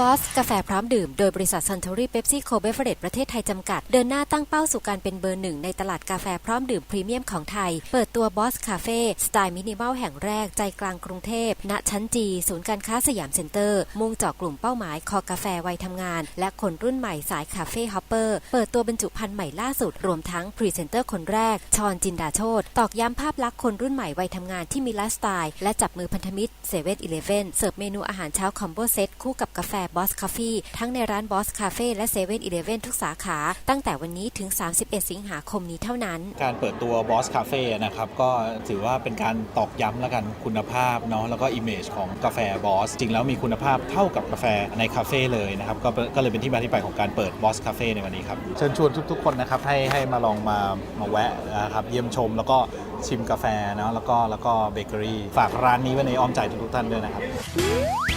บอส กาแฟพร้อมดื่ม โดยบริษัทซันทอรี่เบปซี่โคเบเฟเรตประเทศไทยจำกัด เดินหน้าตั้งเป้าสู่การเป็นเบอร์หนึ่งในตลาดกาแฟพร้อมดื่มพรีเมียมของไทย เปิดตัวบอสคาเฟ่สไตล์มินิมอลแห่งแรกใจกลางกรุงเทพ ณ ชั้นจี ศูนย์การค้าสยามเซ็นเตอร์ มุ่งเจาะกลุ่มเป้าหมาย คอกาแฟวัยทำงาน และคนรุ่นใหม่สายคาเฟ่ฮอปเปอร์ เปิดตัวบรรจุภัณฑ์ใหม่ล่าสุด รวมทั้งพรีเซนเตอร์คนแรก ชอนจินดาโชตตอกย้ำภาพลักษณ์คนรุ่นใหม่วัยทำงานที่มีไลฟ์สไตล์และจับมือพันธมิตรเซเว่นอีเลฟเว่นเสิร์ฟเมนูอาหารเช้าคอมโบเซตคู่กับกาแฟบอสคาเฟ่ทั้งในร้านบอสคาเฟ่และเซเว่นอีเลฟเว่นทุกสาขา ตั้งแต่วันนี้ถึง 31 สิงหาคมนี้เท่านั้น การเปิดตัว Boss Cafe นะครับ ก็ถือว่าเป็นการตอกย้ำแล้วกันคุณภาพเนาะแล้วก็ Image ของกาแฟ Boss จริงแล้วมีคุณภาพเท่ากับกาแฟในคาเฟ่เลยนะครับก็ก็เลยเป็นที่มาที่ไปของการเปิด Boss Cafe ในวันนี้ครับเชิญชวนทุกๆ คนนะครับให้ให้มาลองมามาแวะนะครับเยี่ยมชมแล้วก็ชิมกาแฟเนาะแล้วก็แล้วก็เบเกอรี่ฝากร้านนี้ไว้ในอ้อมใจทุกๆท่านด้วยนะครับ